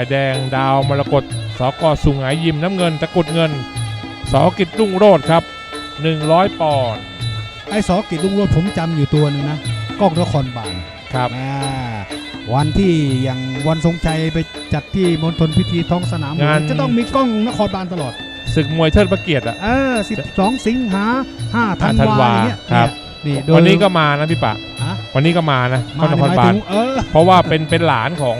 ฝ่ายแดงดาวมรกตสกสุงหายยิมน้ำเงินตะกรุดเงินสอกิจรุ่งโรจน์ครับ 100 ปอนด์ไอ้สอกิจลุงโรดผมจำอยู่ตัวหนึ่งนะกล้องนครบาลครับอ่าวันที่อย่างวันทรงชัยไปจัดที่มณฑลพิธีท้องสนามหลวงานจะต้องมีกล้องนครบาลตลอด ศึกมวยเทิดพระเกียรติอะเออ12 สิงหา5ธันธันวาวาอย่างเงี้ยครับ เนี่ยนี่โดยวันนี้ก็มานะพี่ปะ ฮะวันนี้ก็มานะกล้องนครหมยบาลถึงเออเพราะว่าเป็นเป็นหลานของ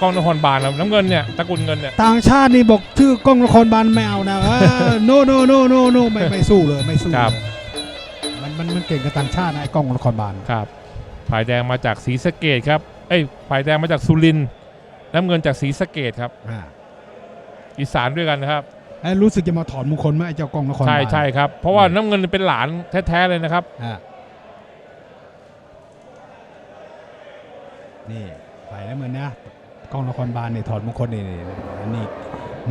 กล้องนครบาลนะน้ำเงินเนี่ยตระกุลเงินเนี่ยต่างชาตินี่บอกชื่อกล้องนครบาลไม่เอานะเออ no no no no no ไม่ไม่สู้เลยไม่สู้ครับเลยมันมันมันเก่งกับต่างชาตินะไอ้กล้องนครบาลครับฝ่ายแดงมาจากศรีสะเกดครับเอ้ยฝ่ายแดงมาจากสุรินทร์น้ำเงินจากศรีสะเกดครับ อ่าอีสานด้วยกันนะครับ ไอ้รู้สึกจะมาถอนมงคลไหมไอ้เจ้ากล้องนครบาลใช่ใช่ครับ เพราะว่าน้ำเงินเป็นหลานแท้ๆเลยนะครับ อ่านี่ไปแล้วเหมือนนะ กล้องนครบาลเนี่ยถอดมงคลนี่นี่นี่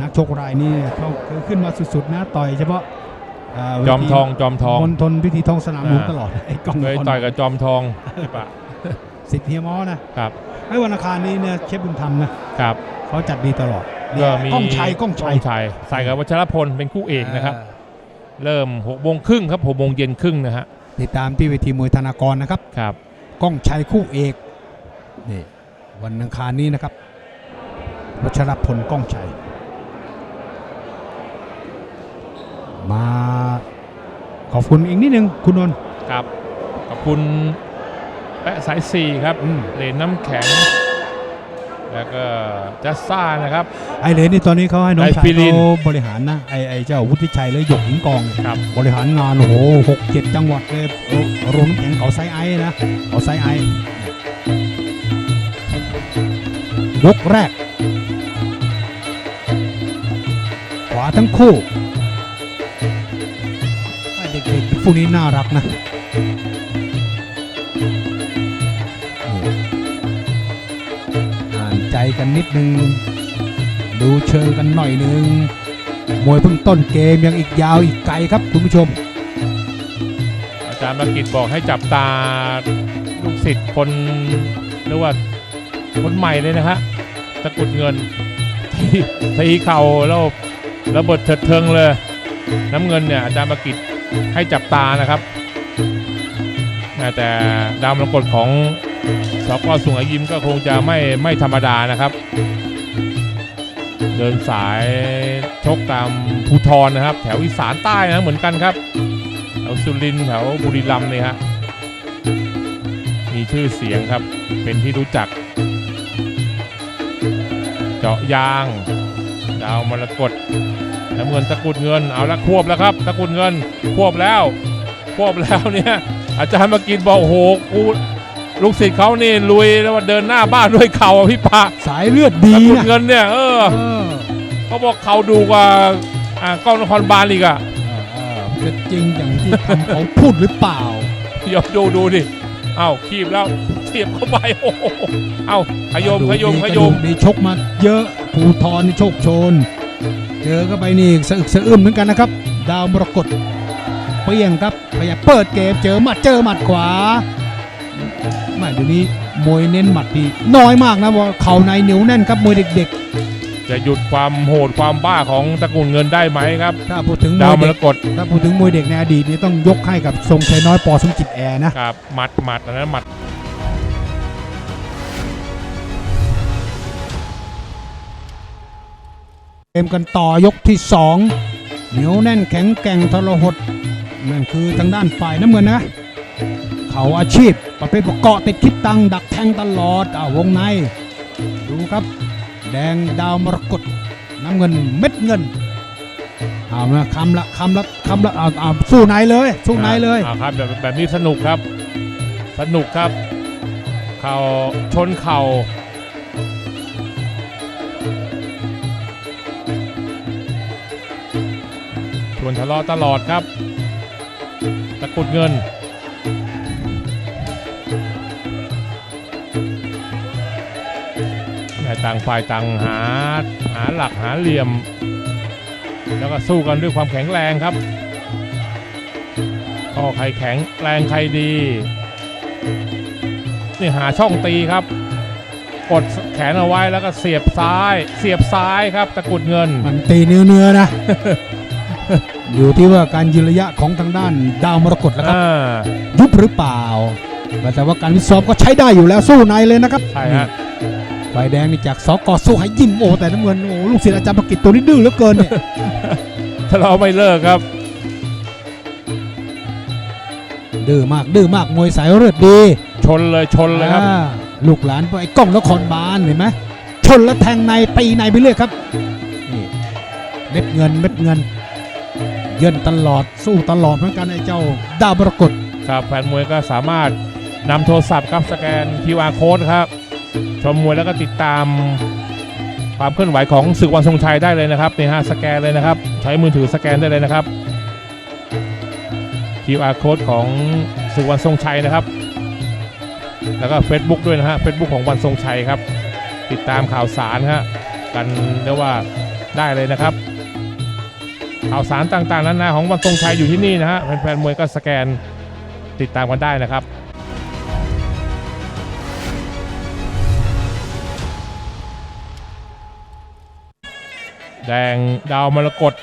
นักชกรายนี้เขาคือขึ้นมาสุดๆนะต่อยเฉพาะาเวทีจอมทองจอมทองมณฑลพิธีท้องสนามหลวงอ่าตลอดไอ้กล้องนเคยครต่อยกับจอมทองพี่ปะสิทธิ์เฮียมอนะครับไอ้วันอังคารนี้เนี่ยเชฟบุญธรรมนะครับเขาจัดดีตลอดก็มีกล้องชัยกล้องชัยชัยใส่กับวัชรพลเป็นคู่เอกนะครับ เริ่ม6กโมงครึ่งครับหกโมงเย็นครึ่งนะฮะติดตามที่เวทีมวยธนากรนะครับครับกล้องชัยคู่เอกนี่วันอังคารนี้นะครับ วัชรพลกล้องชัย มาขอบคุณอีกนิดนึงคุณนนท์ครับ ขอบคุณแปะสายสี่ครับอืมเหรนน้ำแข็ง แล้วก็จัสซ่านะครับ ไอเหรนนี่ตอนนี้เขาให้น้องไอ้ชายฟิลินเขาบริหารนะไอไอเจ้าวุฒิชัยเลยหยกหินกองเนี่ยครับบริหารงานโอ้โหหกเจ็ดจังหวัดเลยโอ้รวมน้ำแข็งเขาไซไอนะเขาไซไอยกแรก ขวาทั้งคู่ไอ้เด็กๆพวกนี้น่ารักนะนี่านใจกันนิดนึง ดูเชิงกันหน่อยนึง มวยเพิ่งต้นเกมยังอีกยาวอีกไกลครับคุณผู้ชม อาจารย์มากิจบอกให้จับตาลูกศิษย์คนเรียกว่าคนใหม่เลยนะฮะ ตะกุดเงินที่ทีเข่าแล้วระเบิดเถิดเทิงเลย น้ำเงินเนี่ยอาจารย์มากิจให้จับตานะครับ แต่ดาวมรกตของสกสุงหายิมก็คงจะไม่ไม่ธรรมดานะครับ เดินสายชกตามภูทรนะครับ แถวอีสานใต้นะเหมือนกันครับแถวสุรินทร์แถวบุรีรัมย์นี่ฮะมีชื่อเสียงครับเป็นที่รู้จักาะยาง ดาวมรกตน้ำเงินตะกรุดเงินเอาละควบแล้วครับตะกรุดเงินควบแล้วควบแล้วเนี่ยอาจารย์มากินบอกโอ้โหกูลูกศิษย์เขานี่ลุยแล้วว่าเดินหน้าบ้านด้วยเข่าอะพี่ปะสายเลือดดีตะกรุดนะเงินเนี่ยเออเออเขาบอกเขาดูกว่าอ่ากล้องนครบาลอีกอะเออจะจริงอย่างที่คำเขาพูดหรือเปล่าเดี๋ยวดูดูดิ เอ้าคีบแล้วเทียบเข้าไปโอ้โหเอ้าขยมดูขยมดีขกระยดูมกดีชกมาเยอะภูทรนี่โชคโชน เจอเข้าไปนี่สะอึกสะอื้นเหมือนกันนะครับ ดาวมรกตเปรี้ยงครับพยายามเปิดเกมเจอหมัดเจอหมัดขวาแม่เดี๋ยวนี้มวยเน้นหมัดดีน้อยมากนะว่าเข่าในเหนียวแน่นครับมวยเด็ก จะหยุดความโหดความบ้าของตระกูลเงินได้ไหมครับๆถ้าพูดถึงมดาววยมเด็รกกตถ้าพูดถึงมวยเด็กในอดีตนี่ต้องยกให้กับทรงชัยน้อยปอสมจิตแอร์นะ ครับหมัดหมัดอันนั้นหมัดเกมกันต่อยกที่สองเหนียวแน่นแข็งแกร่งทรหดนั่นคือทางด้านฝ่ายน้ำเงินนะ เขาอาชีพประเภทเกาะติดคิดตัง ดักแทงตลอดอ่าวงใน ดูครับ แดงดาวมรกตน้ำเงินเม็ดเงินเอาละคำละคำละคำละเอาเอาสู้ไหนเลยสู้ไหนเลยอ่าครับแบบแบบนี้สนุกครับ สนุกครับเข่าชนเข่าชวนทะเลาะตลอดครับ ตะกรุดเงิน ต่ต่างฝ่ายต่างหาหาหลักหาเหลี่ยม แล้วก็สู้กันด้วยความแข็งแรงครับก็ใครแข็งแรงใครดีนี่หาช่องตีครับ กดแขนเอาไว้แล้วก็เสียบซ้าย เสียบซ้ายครับตะกรุดเงิน มันตีเนื้อเนื้อๆนะ อยู่ที่ว่าการยืนระยะของทางด้านดาวมรกตแล้วครับอ่ายุบหรือเปล่า แต่ว่าการวิซ้อมก็ใช้ได้อยู่แล้วสู้ในเลยนะครับ ใช่ฮะ ไฟแดงนี่จากสกสู้ให้ยิ้มโอ้แต่น้ำเงินโอ้ลูกศิษย์อาจารย์ประกิตตัวนี้ดื้อเหลือเกินเนี่ยถ้าเราไม่เลิกครับดื้อมากดื้อมากมวยสายเลือดดี ชนเลยชนเลยครับอ่าลูกหลานไอ้กล้องนครบาลเห็นไหมชนแล้วแทงในตีในไปเรื่อยครับนี่เม็ดเงินเม็ดเงิน เยินตลอดสู้ตลอดเหมือนกันไอ้เจ้าดาวมรกตครับแฟนมวยก็สามารถนำโทรศัพท์ครับสแกน QR code ครับ ชมมวยแล้วก็ติดตามความเคลื่อนไหวของศึกวันทรงชัยได้เลยนะครับนี่ฮะสแกนเลยนะครับ ใช้มือถือสแกนได้เลยนะครับ QR code ของศึกวันทรงชัยนะครับ แล้วก็ Facebook ด้วยนะฮะ Facebook ของวันทรงชัยครับ ติดตามข่าวสารฮะกันเรียกว่าได้เลยนะครับ ข่าวสารต่างๆนั้นนะของวันทรงชัยอยู่ที่นี่นะฮะแฟนๆมวยก็สแกนติดตามกันได้นะครับ แดงดาวมรกต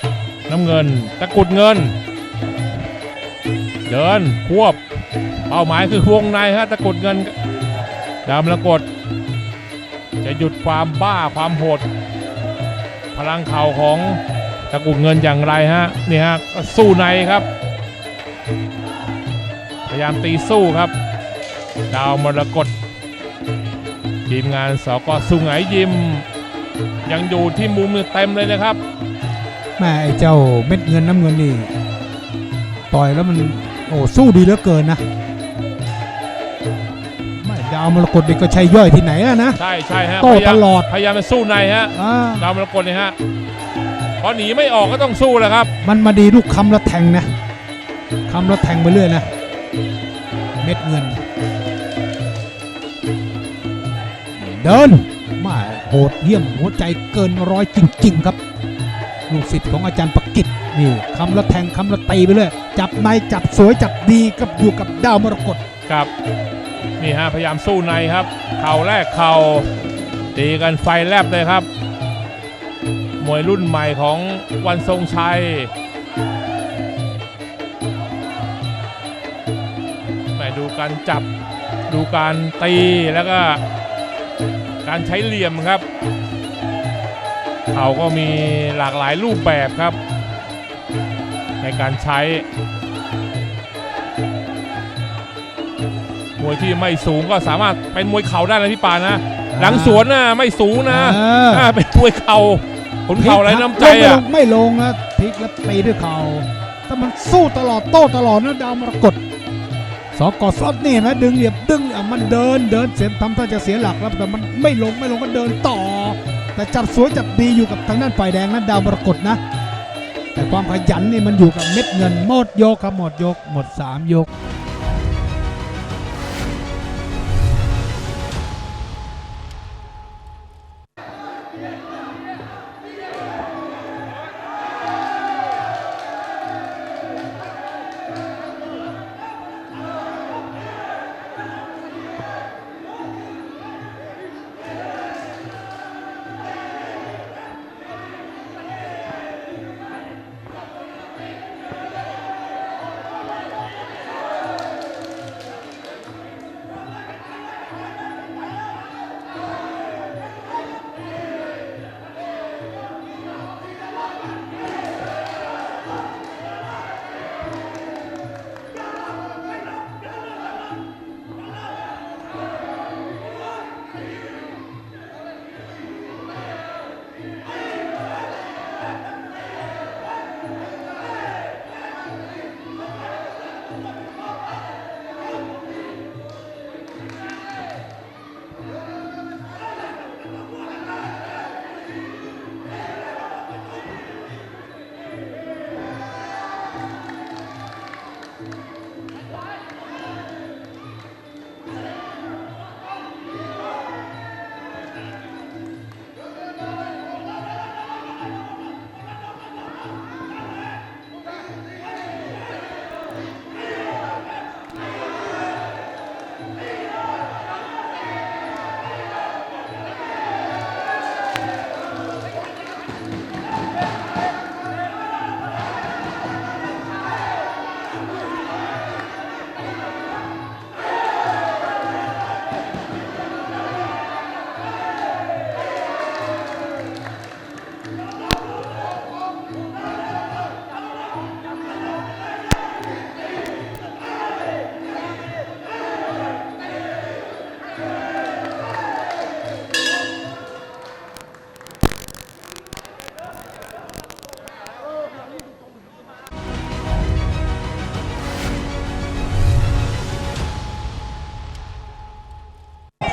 น้ำเงิน ตะกุดเงิน เดินควบ เป้าหมายคือวงในฮะตะกุดเงิน ดาวมรกตจะหยุดความบ้าความโหด พลังเข่าของตะกุดเงินอย่างไรฮะนี่ฮะสู้ในครับ พยายามตีสู้ครับ ดาวมรกตทีมงานสกสุไหงยิม ยังอยู่ที่มุมเต็มเลยนะครับแม่ไอ้เจ้าเม็ดเงินน้ำเงินนี่ต่อยแล้วมันโอ้สู้ดีเหลือเกินนะไม่ดาวมรกตนี่ก็ใช่ย่อยที่ไหนอะนะ ใช่ใช่ฮะโต้พยายามตลอด พยายามจะสู้ในฮะอ่าดาวมรกตเนี่ยฮะพอหนีไม่ออกก็ต้องสู้แหละครับมันมาดีลูกคำละแทงนะคำละแทงไปเรื่อยนะ เม็ดเงิน เดินมา โหดเยี่ยมหัวใจเกินร้อยจริง ๆ ครับลูกศิษย์ของอาจารย์ประกิตนี่คำละแทงคำละตีไปเรื่อยจับในจับสวยจับดีกับอยู่กับดาวมรกตครับนี่ฮะพยายามสู้ในครับเข่าแรกเข่าตีกันไฟแลบเลยครับ มวยรุ่นใหม่ของวันทรงชัยไปดูการจับดูการตีแล้วก็ การใช้เหลี่ยมครับเขาก็มีหลากหลายรูปแบบครับ ในการใช้ มวยที่ไม่สูงก็สามารถเป็นมวยเข่าได้นะพี่ปานนะหลังสวนนะไม่สูงนะเอออ่าเป็นมวยเข่าขุนเข่าไรน้ำใจลงไม่ลอะงไม่ลงนะพลิกแล้วตีด้วยเข่าแต่มันสู้ตลอดโต้ตลอดนะดาวมรกต สอกอดซอดนี่เห็นไหมดึงเหลี่ยมดึงอะมันเดินเดินเสียทำท่าจะเสียหลักแล้วแต่มันไม่ลงไม่ลงก็เดินต่อ แต่จับสวยจับดีอยู่กับทางด้านฝ่ายแดงนั้นดาวมรกตนะ แต่ความขยันนี่มันอยู่กับเม็ดเงินหมดยกครับหมดยกหมดสามยก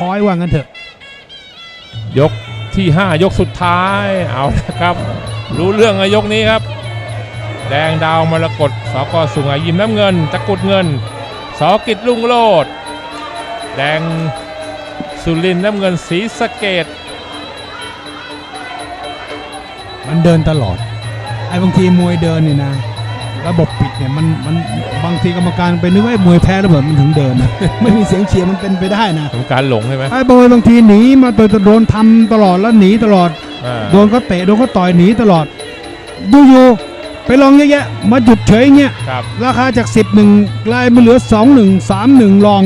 ช้อยว่างั้นเถอะ ยกที่ 5 ยกสุดท้ายเอาละครับ รู้เรื่องอะยกนี้ครับ แดงดาวมรกตสกสุงหายิมน้ำเงินตะกรุดเงินสอกิจลุงโลด แดงสุรินทร์น้ำเงินสีสะเกตมันเดินตลอดไอ้บางทีมวยเดินนี่นะ ระบบปิด เนี่ยมันมันบางทีกรรมการไปนึกว่าไอ้มวยแพ้แล้วแบบมันถึงเดินนะ ไม่มีเสียงเชียร์มันเป็นไปได้นะทำการหลงใช่ไหมไอ้มวยบางทีหนีมาโดนโดนทำตลอดแล้วหนีตลอดอ่าโดนเขาเตะโดนเขาต่อยหนีตลอด ดูอยู่ไปลองเยอะแยะมาหยุดเฉยเงี้ยครับราคาจาก 10หนึ่งกลายมาเหลือ 2 1 3 1 ลอง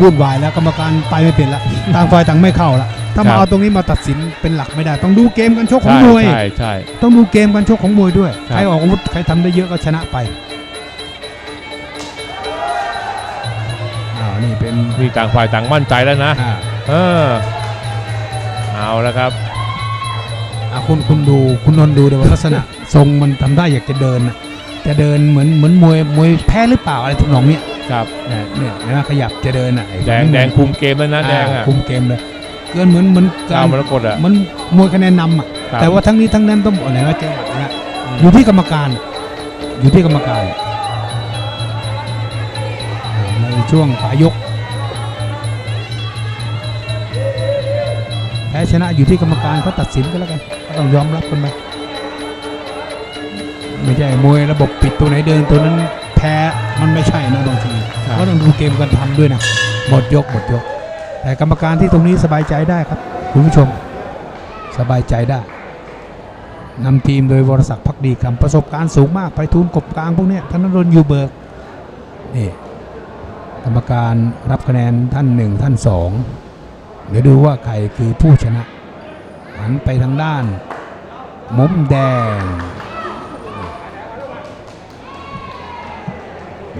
วุ่นวายแล้วกรรมการไปไม่เป็นละต่างฝ่ายต่างไม่เข้าละถ้าครัมาบเอาตรงนี้มาตัดสินเป็นหลักไม่ได้ ต้องดูเกมการชกของใช่มวยใช่ใช่ต้องดูเกมการชกของมวยด้วยครับใครออกอาวุธใครทำได้เยอะก็ชนะไป เป็นนี่ต่างฝ่ายต่างมั่นใจแล้วนะอ่าเออเอาแล้วครับอ่าคุณคุณดูคุณนนท์ดูเดี๋ยวลักษณะ ทรงมันทำได้อยากจะเดินนะจะเดินเหมือนเหมือนมวยมวยแพ้หรือเปล่าอะไรทำนองเนี้ยครับเนี่ยเนี่ยเห็นไหมขยับจะเดินอะไอ้แดงแดงคุมเกมแล้วนะแดงอ่าอะคุมเกมเลยเกินเหมือนเหมือนกาดาวรมรกตอะมันมวยคะแนนนำอะครับแต่ว่าทั้งนี้ทั้งนั้นต้องบอกเลยว่าเจอหมัดนะอืมอยู่ที่กรรมการ อยู่ที่กรรมการอ่าในช่วงปลายยก ชนะอยู่ที่กรรมการเขาตัดสินก็แล้วกันก็ต้องยอมรับกันไปไม่ใช่มวยระบบปิดตัวไหนเดินตัวนั้นแพ้มันไม่ใช่นะบางทีครับก็ต้องดูเกมกันทำด้วยนะหมดยกหมดยก แต่กรรมการที่ตรงนี้สบายใจได้ครับ คุณผู้ชมสบายใจได้นำทีมโดยวรศักดิ์พักดีคำประสบการณ์สูงมากไปทูลกบกลางพวกเนี้ยธนรนยูเบิร์กนี่กรรมการรับคะแนนท่านหนึ่งท่านสอง เดี๋ยวดูว่าใครคือผู้ชนะ หันไปทางด้าน มุมแดง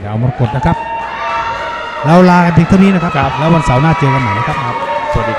ดาวมรกตนะครับ เราลากันเพียงเท่านี้นะครับ แล้ววันเสาร์หน้าเจอกันใหม่นะครับ สวัสดี